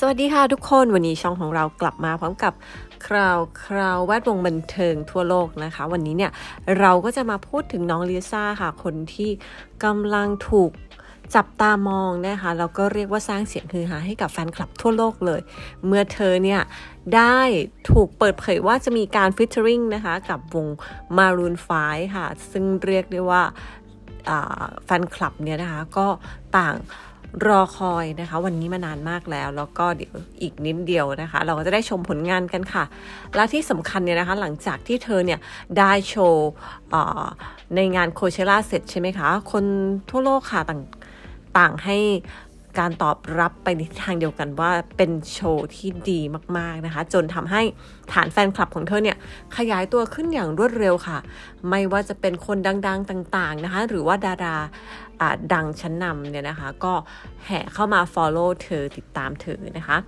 สวัสดีค่ะทุกคนวันนี้ช่องของเรากลับมาพร้อมกับคราวคราวแวดวงบันเทิงทั่วโลกนะคะ วันนี้เนี่ยเราก็จะมาพูดถึงน้องลิซ่าค่ะ คนที่กำลังถูกจับตามองนะคะแล้วก็เรียกว่าสร้างเสียงฮือฮาให้กับแฟนคลับทั่วโลกเลย เมื่อเธอเนี่ยได้ถูกเปิดเผยว่าจะมีการฟิชเชอริงนะคะกับวง Maroon 5ค่ะ ซึ่งเรียกได้ว่าแฟนคลับเนี่ยนะคะก็ต่าง รอคอยนะคะ วันนี้มานานมากแล้ว แล้วก็เดี๋ยวอีกนิดเดียวนะคะ เราก็จะได้ชมผลงานกันค่ะ และที่สำคัญเนี่ยนะคะ หลังจากที่เธอเนี่ยได้โชว์ในงานโคเชล่าเสร็จใช่ไหมคะ คนทั่วโลกค่ะต่างต่างให้ การตอบรับไปในทางเดียวกันว่าเป็นโชว์ที่ดีมากๆนะคะ จนทำให้ฐานแฟนคลับของเธอเนี่ยขยายตัวขึ้นอย่างรวดเร็วค่ะ ไม่ว่าจะเป็นคนดังๆต่างๆนะคะ หรือว่าดาราดังชั้นนำเนี่ยนะคะ ก็แห่เข้ามา follow เธอติดตามเธอนะคะ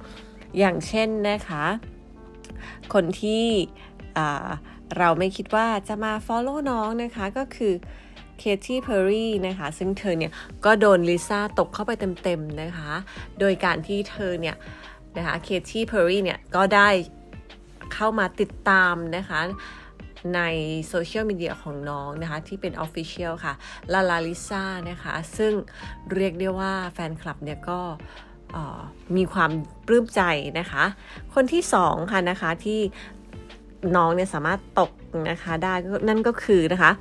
อย่างเช่นนะคะ คนที่เราไม่คิดว่าจะมา follow น้องนะคะก็คือ เคที่เพอร์รี่นะคะ ซึ่งเธอเนี่ยก็โดนลิซ่าตกเข้าไปเต็มๆนะคะ โดยการที่เธอเนี่ยนะคะเคที่เพอร์รี่เนี่ยก็ได้เข้ามาติดตามนะคะในโซเชียลมีเดียของน้องนะคะ ที่เป็นออฟฟิเชียลค่ะลาลาลิซ่านะคะ ซึ่งเรียกได้ว่าแฟนคลับเนี่ยก็มีความปลื้มใจนะคะ คนที่สองค่ะนะคะที่น้องเนี่ยสามารถตกนะคะได้นั่นก็คือนะคะ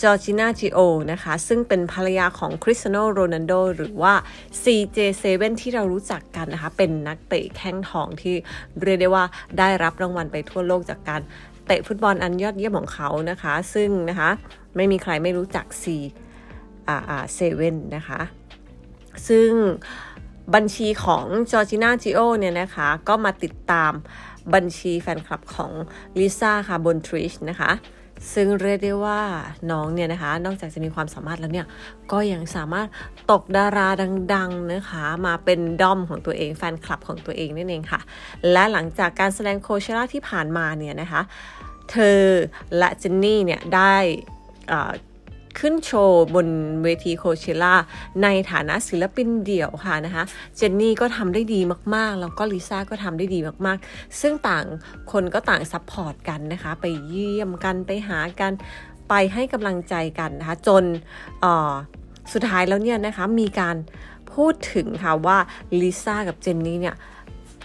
จอร์จินาจิโอนะคะ ซึ่งเป็นภรรยาของคริสเตียโนโรนัลโดหรือว่า CJ7 ที่เรารู้จักกันนะคะ เป็นนักเตะแข้งทองที่เรียกได้ว่าได้รับรางวัลไปทั่วโลกจากการเตะฟุตบอลอันยอดเยี่ยมของเขานะคะ ซึ่งนะคะ ไม่มีใครไม่รู้จัก C อ่าอ่าเซเว่นนะคะ ซึ่งบัญชีของจอร์จินาจิโอเนี่ยนะคะ ก็มาติดตามบัญชีแฟนคลับของลิซ่าค่ะบนทริชนะคะ ซึ่งเรียกได้ว่าน้องเนี่ยนะคะ นอกจากจะมีความสามารถแล้วเนี่ย ก็ยังสามารถตกดาราดังๆนะคะ มาเป็นด้อมของตัวเองแฟนคลับของตัวเองนั่นเองค่ะ และหลังจากการแสดงโคเชล่าที่ผ่านมาเนี่ยนะคะ เธอและเจนนี่เนี่ยได้ ขึ้นโชว์บนเวทีโคเชล่าในฐานะศิลปินเดี่ยวค่ะนะคะเจนนี่ก็ทำได้ดีมากๆ แล้วก็ลิซ่าก็ทำได้ดีมากๆ ซึ่งต่างคนก็ต่างซัพพอร์ตกันนะคะ ไปเยี่ยมกันไปหากันไปให้กำลังใจกันนะคะจนสุดท้ายแล้วเนี่ยนะคะมีการพูดถึงค่ะว่าลิซ่ากับเจนนี่เนี่ย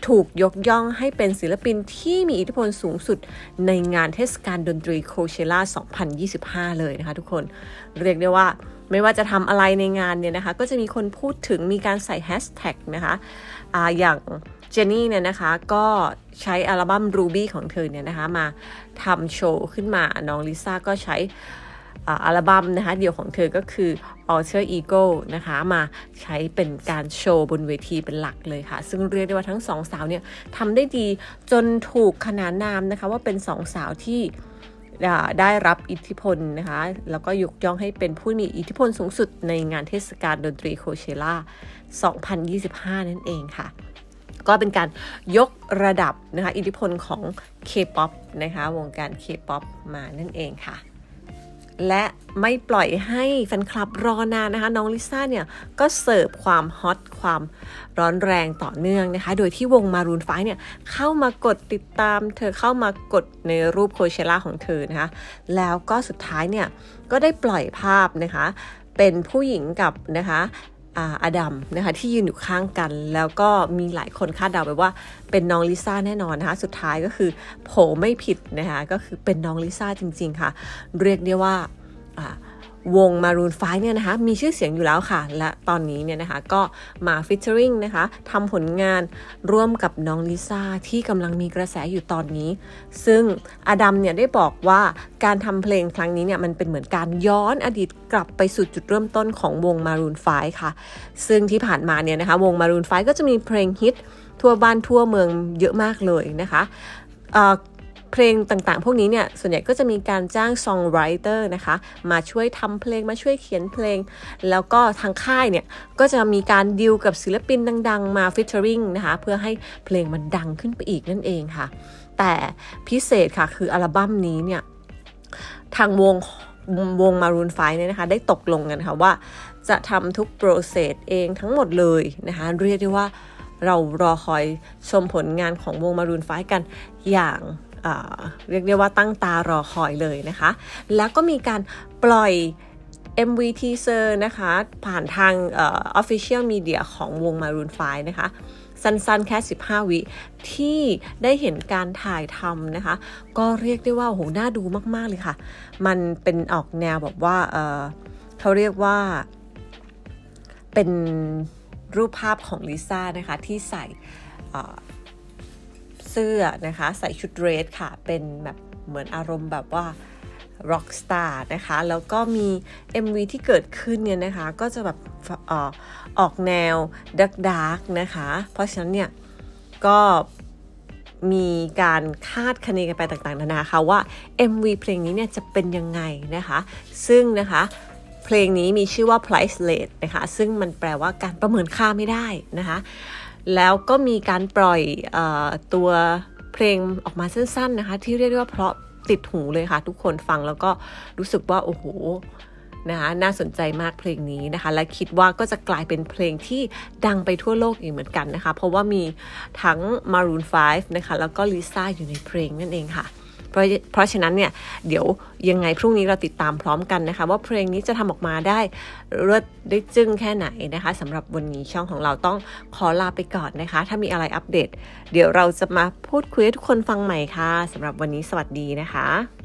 ถูกยกย่องให้เป็นศิลปินที่มีอิทธิพลสูงสุดในงานเทศกาลดนตรีโคเชล่า 2025 เลยนะคะทุกคน เรียกได้ว่าไม่ว่าจะทำอะไรในงานเนี่ยนะคะ ก็จะมีคนพูดถึงมีการใส่แฮชแท็กนะคะอะอย่างเจนนี่เนี่ยนะคะ ก็ใช้อัลบั้ม Ruby ของเธอเนี่ยนะคะ มาทำโชว์ขึ้นมา น้องลิซ่าก็ใช้ อัลบั้มนะคะเดี่ยวของเธอก็คือ Alter Ego นะคะมาใช้เป็นการโชว์บนเวทีเป็นหลักเลยค่ะ ซึ่งเรียกได้ว่าทั้งสองสาวเนี่ยทำได้ดีจนถูกขนานนามนะคะว่าเป็นสองสาวที่ได้รับอิทธิพลนะคะ แล้วก็ยกย่องให้เป็นผู้มีอิทธิพลสูงสุดในงานเทศกาลดนตรีโคเชล่า 2025 นั่นเองค่ะ ก็เป็นการยกระดับนะคะอิทธิพลของ K-POP นะคะวงการ K-POP มานั่นเองค่ะ และไม่ปล่อยให้แฟนคลับรอนานนะคะ น้องลิซ่าเนี่ย ก็เสิร์ฟความฮอตความร้อนแรงต่อเนื่องนะคะ โดยที่วงมารูนไฟเนี่ย เข้ามากดติดตาม เธอเข้ามากดในรูปโคเชล่าของเธอนะคะ แล้วก็สุดท้ายเนี่ย ก็ได้ปล่อยภาพนะคะ เป็นผู้หญิงกับนะคะ อาดัมนะคะที่ยืนอยู่ข้างกัน แล้วก็มีหลายคนคาดเดาไปว่าเป็นน้องลิซ่าแน่นอนนะคะสุดท้ายก็คือโผไม่ผิดนะคะก็คือเป็นน้องลิซ่าจริง ๆ ค่ะ เรียกได้ว่าา รูนไฟเนี่ยนะคะมีชื่อเสียงอยู่แล้วค่ะ และตอนนี้เนี่ยนะคะก็มาฟิชเชอริงนะคะทำผลงานร่วมกับน้องลิซ่าที่กำลังมีกระแสอยู่ตอนนี้ ซึ่งอดัมเนี่ยได้บอกว่าการทำเพลงครั้งนี้เนี่ยมันเป็นเหมือนการย้อนอดีตกลับไปสู่จุดเริ่มต้นของวงมารูนไฟค่ะ ซึ่งที่ผ่านมาเนี่ยนะคะวงมารูนไฟก็จะมีเพลงฮิตทั่วบ้านทั่วเมืองเยอะมากเลยนะคะ เพลงต่างๆ พวกนี้เนี่ยส่วนใหญ่ก็จะมีการจ้างซองไรเตอร์นะคะ มาช่วยทำเพลงมาช่วยเขียนเพลง แล้วก็ทางค่ายเนี่ย ก็จะมีการดิวกับศิลปินดัง ๆ มาฟิชเชอริงนะคะ เพื่อให้เพลงมันดังขึ้นไปอีกนั่นเองค่ะ แต่พิเศษค่ะคืออัลบั้มนี้เนี่ย ทางวงวงมารูนไฟเนี่ยนะคะ ได้ตกลงกันค่ะว่าจะทำทุกโปรเซสเองทั้งหมดเลยนะคะ เรียกได้ว่าเรารอคอยชมผลงานของวงมารูนไฟกันอย่าง เรียกได้ว่าตั้งตารอคอยเลยนะคะ แล้วก็มีการปล่อย MV teaser นะคะ ผ่านทางเอ่อ official media ของวง Maroon 5 นะคะ สั้นๆ แค่ 15 วิที่ได้เห็นการถ่ายทำนะคะ ก็เรียกได้ว่าโอ้โหน่าดูมากๆเลยค่ะ มันเป็นออกแนวแบบว่าเเขาเรียกว่าเป็นรูปภาพของลิซ่านะคะ ที่ใส่ สื้อนะคะ ใส่ชุดเรสค่ะ เป็นแบบเหมือนอารมณ์แบบว่าร็อกสตาร์นะคะ แล้วก็มี MV ที่เกิดขึ้นเนี่ยนะคะ ก็จะแบบออออกแนวดักดักนะคะ เพราะฉะนั้นเนี่ยก็มีการคาดคะเนกันไปต่างๆ นานาค่ะว่า MV เพลงนี้เนี่ยจะเป็นยังไงนะคะ ซึ่งนะคะเพลงนี้มีชื่อว่า priceless นะคะ ซึ่งมันแปลว่าการประเมินค่าไม่ได้นะคะ แล้วก็มีการปล่อยอตัวเพลงออกมาสั้นๆนะคะ ที่เรียกได้ว่าเพราะติดหูเลยค่ะ ทุกคนฟังแล้วก็รู้สึกว่าโอ้โหนะคะน่าสนใจมากเพลงนี้นะคะ และคิดว่าก็จะกลายเป็นเพลงที่ดังไปทั่วโลกอีกเหมือนกันนะคะ เพราะว่ามีทั้ง Maroon 5 นะคะ แล้วก็ลิซ่าอยู่ในเพลงนั่นเองค่ะ ราะเพราะฉะนั้นเนี่ยเดี๋ยวยังไงพรุ่งนี้เราติดตามพร้อมกันนะคะ ว่าเพลงนี้จะทำออกมาได้เลิศได้จึ้งแค่ไหนนะคะสำหรับวันนี้ช่องของเราต้องขอลาไปก่อนนะคะ ถ้ามีอะไรอัปเดต เดี๋ยวเราจะมาพูดคุยให้ทุกคนฟังใหม่ค่ะสำหรับวันนี้สวัสดีนะคะ